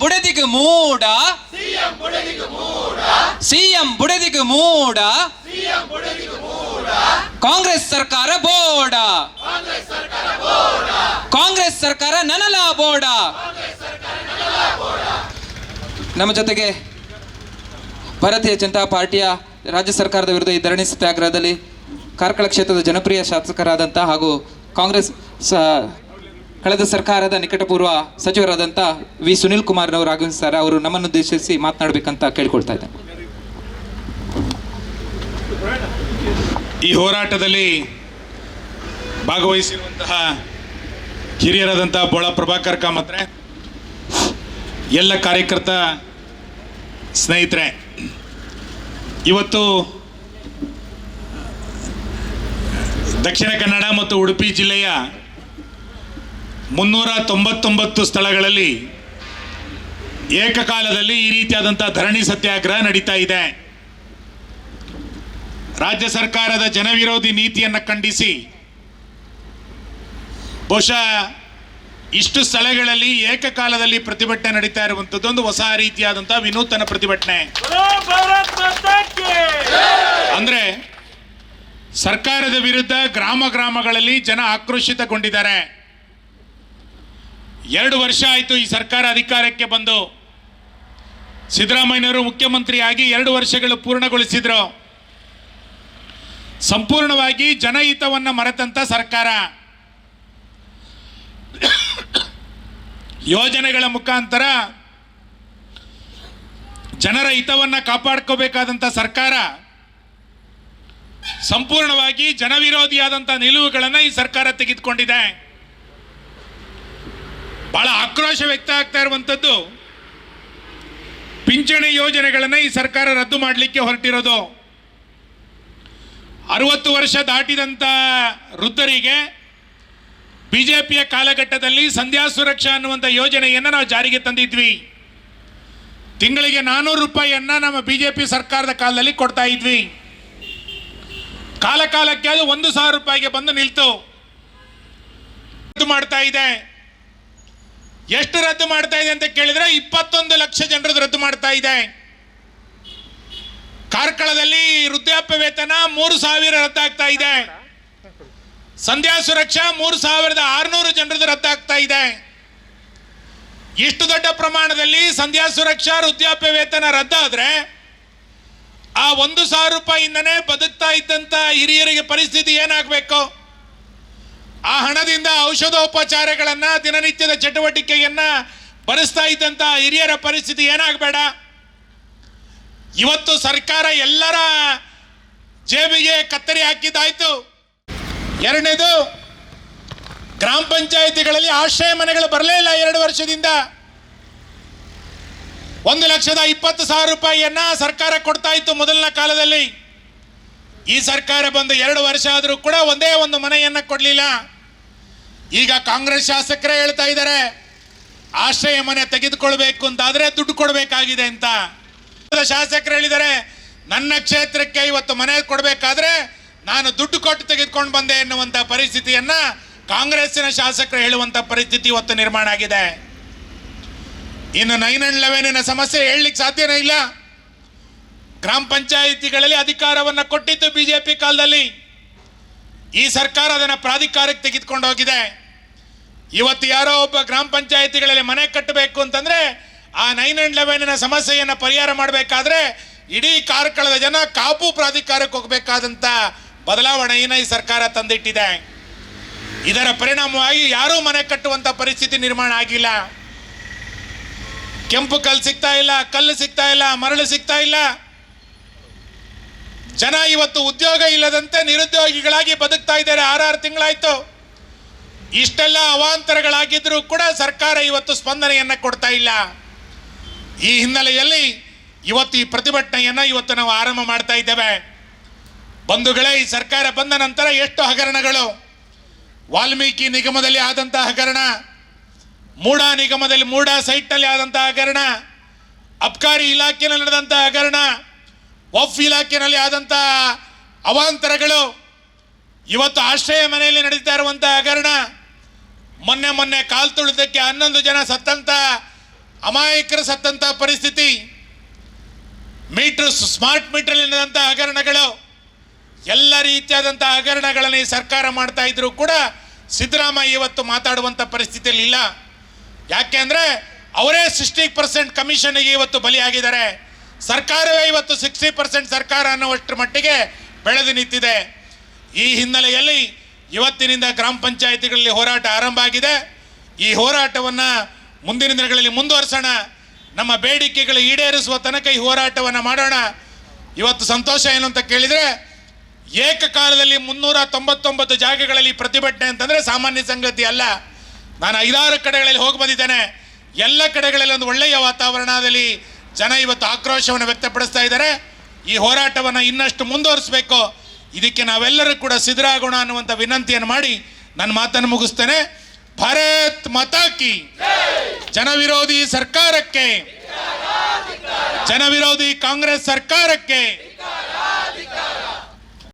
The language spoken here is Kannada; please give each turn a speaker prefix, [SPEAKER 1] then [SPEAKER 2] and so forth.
[SPEAKER 1] ಬುಡದಿಗೆ ಮೂಡ. ಸಿಎಂ ಬುಡದಿಗೆ ಮೂಡ. ಕಾಂಗ್ರೆಸ್ ಸರ್ಕಾರ ಬೋಡ. ಕಾಂಗ್ರೆಸ್ ಸರ್ಕಾರ ನನಲ ಬೋಡ. ನಮ್ಮ ಜೊತೆಗೆ ಭಾರತೀಯ ಜನತಾ ಪಾರ್ಟಿಯ ರಾಜ್ಯ ಸರ್ಕಾರದ ವಿರುದ್ಧ ಈ ಧರಣಿ ಸತ್ಯಾಗ್ರಹದಲ್ಲಿ ಕಾರ್ಕಳ ಕ್ಷೇತ್ರದ ಜನಪ್ರಿಯ ಶಾಸಕರಾದಂಥ ಹಾಗೂ ಕಾಂಗ್ರೆಸ್ ಕಳೆದ ಸರ್ಕಾರದ ನಿಕಟಪೂರ್ವ ಸಚಿವರಾದಂಥ ವಿ. ಸುನಿಲ್ ಕುಮಾರ್ನವರು ಆಗಮಿಸ್ತಾರೆ ಅವರು ನಮ್ಮನ್ನು ಉದ್ದೇಶಿಸಿ ಮಾತನಾಡಬೇಕಂತ ಕೇಳಿಕೊಳ್ತಾ ಇದ್ದೇನೆ.
[SPEAKER 2] ಈ ಹೋರಾಟದಲ್ಲಿ ಭಾಗವಹಿಸಿರುವಂತಹ ಹಿರಿಯರಾದಂತಹ ಬೋಳ ಪ್ರಭಾಕರ್ ಕಾಮತ್ರೆ ಎಲ್ಲ ಕಾರ್ಯಕರ್ತ ಸ್ನೇಹಿತರೆ, ಇವತ್ತು ದಕ್ಷಿಣ ಕನ್ನಡ ಮತ್ತು ಉಡುಪಿ ಜಿಲ್ಲೆಯ ಮುನ್ನೂರ ತೊಂಬತ್ತೊಂಬತ್ತು ಸ್ಥಳಗಳಲ್ಲಿ ಏಕಕಾಲದಲ್ಲಿ ಈ ರೀತಿಯಾದಂಥ ಧರಣಿ ಸತ್ಯಾಗ್ರಹ ನಡೀತಾ ಇದೆ. ರಾಜ್ಯ ಸರ್ಕಾರದ ಜನವಿರೋಧಿ ನೀತಿಯನ್ನು ಖಂಡಿಸಿ ಬಹುಶಃ ಇಷ್ಟು ಸ್ಥಳಗಳಲ್ಲಿ ಏಕಕಾಲದಲ್ಲಿ ಪ್ರತಿಭಟನೆ ನಡೀತಾ ಇರುವಂಥದ್ದು ಒಂದು ಹೊಸ ರೀತಿಯಾದಂಥ ವಿನೂತನ ಪ್ರತಿಭಟನೆ. ಅಂದರೆ ಸರ್ಕಾರದ ವಿರುದ್ಧ ಗ್ರಾಮ ಗ್ರಾಮಗಳಲ್ಲಿ ಜನ ಆಕ್ರೋಶಿತಗೊಂಡಿದ್ದಾರೆ. ಎರಡು ವರ್ಷ ಆಯಿತು ಈ ಸರ್ಕಾರ ಅಧಿಕಾರಕ್ಕೆ ಬಂದು. ಸಿದ್ದರಾಮಯ್ಯನವರು ಮುಖ್ಯಮಂತ್ರಿಯಾಗಿ ಎರಡು ವರ್ಷಗಳು ಪೂರ್ಣಗೊಳಿಸಿದ್ರು. ಸಂಪೂರ್ಣವಾಗಿ ಜನಹಿತವನ್ನು ಮರೆತಂತ ಸರ್ಕಾರ. ಯೋಜನೆಗಳ ಮುಖಾಂತರ ಜನರ ಹಿತವನ್ನು ಕಾಪಾಡ್ಕೋಬೇಕಾದಂಥ ಸರ್ಕಾರ. ಸಂಪೂರ್ಣವಾಗಿ ಜನವಿರೋಧಿಯಾದಂಥ ನಿಲುವುಗಳನ್ನು ಈ ಸರ್ಕಾರ ತೆಗೆದುಕೊಂಡಿದೆ. ಬಹಳ ಆಕ್ರೋಶ ವ್ಯಕ್ತ ಆಗ್ತಾ ಇರುವಂಥದ್ದು. ಪಿಂಚಣಿ ಯೋಜನೆಗಳನ್ನು ಈ ಸರ್ಕಾರ ರದ್ದು ಮಾಡಲಿಕ್ಕೆ ಹೊರಟಿರೋದು. ಅರವತ್ತು ವರ್ಷ ದಾಟಿದಂಥ ವೃದ್ಧರಿಗೆ ಬಿಜೆಪಿಯ ಕಾಲಘಟ್ಟದಲ್ಲಿ ಸಂಧ್ಯಾ ಸುರಕ್ಷಾ ಅನ್ನುವಂಥ ಯೋಜನೆಯನ್ನು ನಾವು ಜಾರಿಗೆ ತಂದಿದ್ವಿ. ತಿಂಗಳಿಗೆ ನಾನ್ನೂರು ರೂಪಾಯಿಯನ್ನು ನಮ್ಮ ಬಿಜೆಪಿ ಸರ್ಕಾರದ ಕಾಲದಲ್ಲಿ ಕೊಡ್ತಾ ಇದ್ವಿ. ಕಾಲ ಕಾಲಕ್ಕೆ ಅದು ಒಂದು ಸಾವಿರ ರೂಪಾಯಿಗೆ ಬಂದು ನಿಲ್ತು. ಮಾಡ್ತಾ ಇದೆ. ಎಷ್ಟು ರದ್ದು ಮಾಡ್ತಾ ಇದೆ ಅಂತ ಕೇಳಿದ್ರೆ ಇಪ್ಪತ್ತೊಂದು ಲಕ್ಷ ಜನರದ್ದು ರದ್ದು ಮಾಡ್ತಾ ಇದೆ. ಕಾರ್ಕಳದಲ್ಲಿ ವೃದ್ಧಾಪ್ಯ ವೇತನ ಮೂರು ಸಾವಿರ ರದ್ದಾಗ್ತಾ ಇದೆ. ಸಂಧ್ಯಾ ಸುರಕ್ಷಾ ಮೂರು ಸಾವಿರದ ಆರುನೂರು ಜನರದ್ದು ರದ್ದಾಗ್ತಾ ಇದೆ. ಇಷ್ಟು ದೊಡ್ಡ ಪ್ರಮಾಣದಲ್ಲಿ ಸಂಧ್ಯಾ ಸುರಕ್ಷಾ ವೃದ್ಧಾಪ್ಯ ವೇತನ ರದ್ದಾದ್ರೆ ಆ ಒಂದು ಸಾವಿರ ರೂಪಾಯಿಂದನೇ ಬದುಕ್ತಾ ಇದ್ದಂತ ಹಿರಿಯರಿಗೆ ಪರಿಸ್ಥಿತಿ ಏನಾಗಬೇಕು? ಆ ಹಣದಿಂದ ಔಷಧೋಪಚಾರಗಳನ್ನ, ದಿನನಿತ್ಯದ ಚಟುವಟಿಕೆಯನ್ನ ಭರಿಸ್ತಾ ಇದ್ದಂತ ಹಿರಿಯರ ಪರಿಸ್ಥಿತಿ ಏನಾಗಬೇಡ. ಇವತ್ತು ಸರ್ಕಾರ ಎಲ್ಲರ ಜೇಬಿಗೆ ಕತ್ತರಿ ಹಾಕಿದ್ದಾಯ್ತು. ಎರಡನೇದು, ಗ್ರಾಮ ಪಂಚಾಯಿತಿಗಳಲ್ಲಿ ಆಶ್ರಯ ಮನೆಗಳು ಬರಲೇ ಇಲ್ಲ ಎರಡು ವರ್ಷದಿಂದ. ಒಂದು ಲಕ್ಷದ ಇಪ್ಪತ್ತು ಸಾವಿರ ರೂಪಾಯಿಯನ್ನ ಸರ್ಕಾರ ಕೊಡ್ತಾ ಇತ್ತು ಮೊದಲಿನ ಕಾಲದಲ್ಲಿ. ಈ ಸರ್ಕಾರ ಬಂದು ಎರಡು ವರ್ಷ ಆದರೂ ಕೂಡ ಒಂದೇ ಒಂದು ಮನೆಯನ್ನು ಕೊಡಲಿಲ್ಲ. ಈಗ ಕಾಂಗ್ರೆಸ್ ಶಾಸಕರೇ ಹೇಳ್ತಾ ಇದ್ದಾರೆ, ಆಶ್ರಯ ಮನೆ ತೆಗೆದುಕೊಳ್ಬೇಕು ಅಂತಾದರೆ ದುಡ್ಡು ಕೊಡಬೇಕಾಗಿದೆ ಅಂತ. ಶಾಸಕರು ಹೇಳಿದ್ದಾರೆ, ನನ್ನ ಕ್ಷೇತ್ರಕ್ಕೆ ಇವತ್ತು ಮನೆ ಕೊಡಬೇಕಾದ್ರೆ ನಾನು ದುಡ್ಡು ಕೊಟ್ಟು ತೆಗೆದುಕೊಂಡು ಬಂದೆ ಎನ್ನುವಂಥ ಪರಿಸ್ಥಿತಿಯನ್ನ ಕಾಂಗ್ರೆಸ್ಸಿನ ಶಾಸಕರು ಹೇಳುವಂಥ ಪರಿಸ್ಥಿತಿ ಇವತ್ತು ನಿರ್ಮಾಣ ಆಗಿದೆ. ಇನ್ನು ನೈನ್ ಅಂಡ್ ಲೆವೆನಿನ ಸಮಸ್ಯೆ ಹೇಳಲಿಕ್ಕೆ ಸಾಧ್ಯನೇ ಇಲ್ಲ. ಗ್ರಾಮ ಪಂಚಾಯಿತಿಗಳಲ್ಲಿ ಅಧಿಕಾರವನ್ನು ಕೊಟ್ಟಿತ್ತು ಬಿಜೆಪಿ ಕಾಲದಲ್ಲಿ. ಈ ಸರ್ಕಾರ ಅದನ್ನು ಪ್ರಾಧಿಕಾರಕ್ಕೆ ತೆಗೆದುಕೊಂಡು ಹೋಗಿದೆ. ಇವತ್ತು ಯಾರೋ ಒಬ್ಬ ಗ್ರಾಮ ಪಂಚಾಯಿತಿಗಳಲ್ಲಿ ಮನೆ ಕಟ್ಟಬೇಕು ಅಂತಂದ್ರೆ ಆ ನೈನ್ ಅಂಡ್ ಲೆವೆನಿನ ಸಮಸ್ಯೆಯನ್ನು ಪರಿಹಾರ ಮಾಡಬೇಕಾದ್ರೆ ಇಡೀ ಕಾರ್ಕಳದ ಜನ ಕಾಪು ಪ್ರಾಧಿಕಾರಕ್ಕೆ ಹೋಗಬೇಕಾದಂಥ ಬದಲಾವಣೆಯನ್ನು ಈ ಸರ್ಕಾರ ತಂದಿಟ್ಟಿದೆ. ಇದರ ಪರಿಣಾಮವಾಗಿ ಯಾರೂ ಮನೆ ಕಟ್ಟುವಂಥ ಪರಿಸ್ಥಿತಿ ನಿರ್ಮಾಣ ಆಗಿಲ್ಲ. ಕೆಂಪು ಕಲ್ಲು ಸಿಗ್ತಾ ಇಲ್ಲ, ಕಲ್ಲು ಸಿಗ್ತಾ ಇಲ್ಲ, ಮರಳು ಸಿಗ್ತಾ ಇಲ್ಲ. ಜನ ಇವತ್ತು ಉದ್ಯೋಗ ಇಲ್ಲದಂತೆ ನಿರುದ್ಯೋಗಿಗಳಾಗಿ ಬದುಕ್ತಾ ಇದ್ದಾರೆ. ಆರಾರು ತಿಂಗಳಾಯ್ತು. ಇಷ್ಟೆಲ್ಲ ಅವಾಂತರಗಳಾಗಿದ್ರೂ ಕೂಡ ಸರ್ಕಾರ ಇವತ್ತು ಸ್ಪಂದನೆಯನ್ನು ಕೊಡ್ತಾ ಇಲ್ಲ. ಈ ಹಿನ್ನೆಲೆಯಲ್ಲಿ ಇವತ್ತು ಈ ಪ್ರತಿಭಟನೆಯನ್ನ ಇವತ್ತು ನಾವು ಆರಂಭ ಮಾಡ್ತಾ ಇದ್ದೇವೆ. ಬಂಧುಗಳೇ, ಈ ಸರ್ಕಾರ ಬಂದ ನಂತರ ಎಷ್ಟು ಹಗರಣಗಳು? ವಾಲ್ಮೀಕಿ ನಿಗಮದಲ್ಲಿ ಆದಂತಹ ಹಗರಣ, ಮೂಡಾ ನಿಗಮದಲ್ಲಿ, ಮೂಡಾ ಸೈಟ್ನಲ್ಲಿ ಆದಂತಹ ಹಗರಣ, ಅಬ್ಕಾರಿ ಇಲಾಖೆಯಲ್ಲಿ ನಡೆದಂತಹ ಹಗರಣ ವಫ್ ಇಲಾಖೆಯಲ್ಲಿ ಆದಂಥ ಅವಾಂತರಗಳು ಇವತ್ತು ಆಶ್ರಯ ಮನೆಯಲ್ಲಿ ನಡೀತಾ ಇರುವಂಥ ಹಗರಣ, ಮೊನ್ನೆ ಮೊನ್ನೆ ಕಾಲು ತುಳಿದಕ್ಕೆ ಹನ್ನೊಂದು ಜನ ಸತ್ತಂಥ ಅಮಾಯಕರು ಸತ್ತಂಥ ಪರಿಸ್ಥಿತಿ ಮೀಟರ್ ಸ್ಮಾರ್ಟ್ ಮೀಟರ್ ಇಲ್ಲದಂಥ ಹಗರಣಗಳು, ಎಲ್ಲ ರೀತಿಯಾದಂಥ ಹಗರಣಗಳನ್ನು ಸರ್ಕಾರ ಮಾಡ್ತಾ ಇದ್ರು ಕೂಡ ಸಿದ್ದರಾಮಯ್ಯ ಇವತ್ತು ಮಾತಾಡುವಂಥ ಪರಿಸ್ಥಿತಿಯಲ್ಲಿ ಇಲ್ಲ ಯಾಕೆ ಅಂದರೆ ಅವರೇ ಸಿಕ್ಸ್ಟಿ ಪರ್ಸೆಂಟ್ ಕಮಿಷನ್ಗೆ ಇವತ್ತು ಬಲಿಯಾಗಿದ್ದಾರೆ. ಸರ್ಕಾರವೇ ಇವತ್ತು ಸಿಕ್ಸ್ಟಿ ಪರ್ಸೆಂಟ್ ಸರ್ಕಾರ ಅನ್ನುವಷ್ಟರ ಮಟ್ಟಿಗೆ ಬೆಳೆದು ನಿಂತಿದೆ. ಈ ಹಿನ್ನೆಲೆಯಲ್ಲಿ ಇವತ್ತಿನಿಂದ ಗ್ರಾಮ ಪಂಚಾಯಿತಿಗಳಲ್ಲಿ ಹೋರಾಟ ಆರಂಭ ಆಗಿದೆ. ಈ ಹೋರಾಟವನ್ನು ಮುಂದಿನ ದಿನಗಳಲ್ಲಿ ಮುಂದುವರಿಸೋಣ. ನಮ್ಮ ಬೇಡಿಕೆಗಳು ಈಡೇರಿಸುವ ತನಕ ಈ ಹೋರಾಟವನ್ನು ಮಾಡೋಣ. ಇವತ್ತು ಸಂತೋಷ ಏನು ಅಂತ ಕೇಳಿದರೆ, ಏಕಕಾಲದಲ್ಲಿ ಮುನ್ನೂರ ತೊಂಬತ್ತೊಂಬತ್ತು ಜಾಗಗಳಲ್ಲಿ ಪ್ರತಿಭಟನೆ ಅಂತಂದರೆ ಸಾಮಾನ್ಯ ಸಂಗತಿ ಅಲ್ಲ. ನಾನು ಐದಾರು ಕಡೆಗಳಲ್ಲಿ ಹೋಗಿ ಬಂದಿದ್ದೇನೆ. ಎಲ್ಲ ಕಡೆಗಳಲ್ಲಿ ಒಂದು ಒಳ್ಳೆಯ ವಾತಾವರಣದಲ್ಲಿ ಜನ ಇವತ್ತು ಆಕ್ರೋಶವನ್ನು ವ್ಯಕ್ತಪಡಿಸ್ತಾ ಇದ್ದಾರೆ. ಈ ಹೋರಾಟವನ್ನು ಇನ್ನಷ್ಟು ಮುಂದುವರಿಸಬೇಕು. ಇದಕ್ಕೆ ನಾವೆಲ್ಲರೂ ಕೂಡ ಸಿದ್ಧರಾಗೋಣ ಅನ್ನುವಂಥ ವಿನಂತಿಯನ್ನು ಮಾಡಿ ನನ್ನ ಮಾತನ್ನು ಮುಗಿಸ್ತೇನೆ. ಭರತ್ ಮತಾಕಿ ಜನವಿರೋಧಿ ಸರ್ಕಾರಕ್ಕೆ ಜನವಿರೋಧಿ ಕಾಂಗ್ರೆಸ್ ಸರ್ಕಾರಕ್ಕೆ